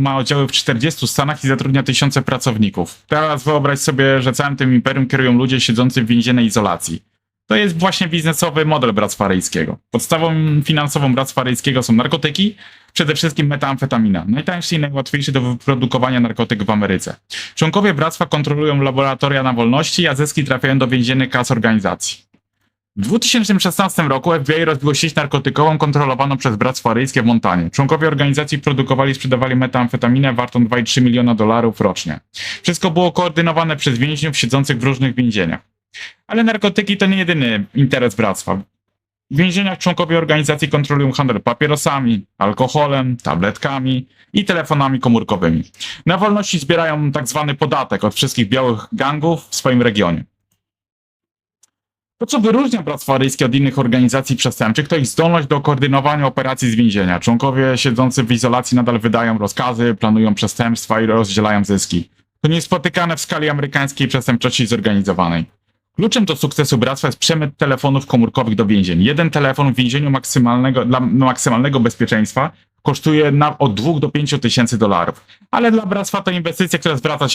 ma oddziały w 40 stanach i zatrudnia tysiące pracowników. Teraz wyobraź sobie, że całym tym imperium kierują ludzie siedzący w więziennej izolacji. To jest właśnie biznesowy model Bractwa Rejskiego. Podstawą finansową Bractwa Rejskiego są narkotyki, przede wszystkim metamfetamina. Najtańszy i najłatwiejszy do wyprodukowania narkotyk w Ameryce. Członkowie Bractwa kontrolują laboratoria na wolności, a zyski trafiają do więziennych kas organizacji. W 2016 roku FBI rozbiło sieć narkotykową kontrolowaną przez Bractwo Ryjskie w Montanie. Członkowie organizacji produkowali i sprzedawali metamfetaminę wartą 2,3 miliona dolarów rocznie. Wszystko było koordynowane przez więźniów siedzących w różnych więzieniach. Ale narkotyki to nie jedyny interes Bractwa. W więzieniach członkowie organizacji kontrolują handel papierosami, alkoholem, tabletkami i telefonami komórkowymi. Na wolności zbierają tak zwany podatek od wszystkich białych gangów w swoim regionie. To, co wyróżnia Bractwo od innych organizacji przestępczych, to ich zdolność do koordynowania operacji z więzienia. Członkowie siedzący w izolacji nadal wydają rozkazy, planują przestępstwa i rozdzielają zyski. To niespotykane w skali amerykańskiej przestępczości zorganizowanej. Kluczem do sukcesu bractwa jest przemyt telefonów komórkowych do więzień. Jeden telefon w więzieniu maksymalnego, dla maksymalnego bezpieczeństwa kosztuje na, od 2 do 5 tysięcy dolarów. Ale dla bractwa to inwestycja, która zwraca się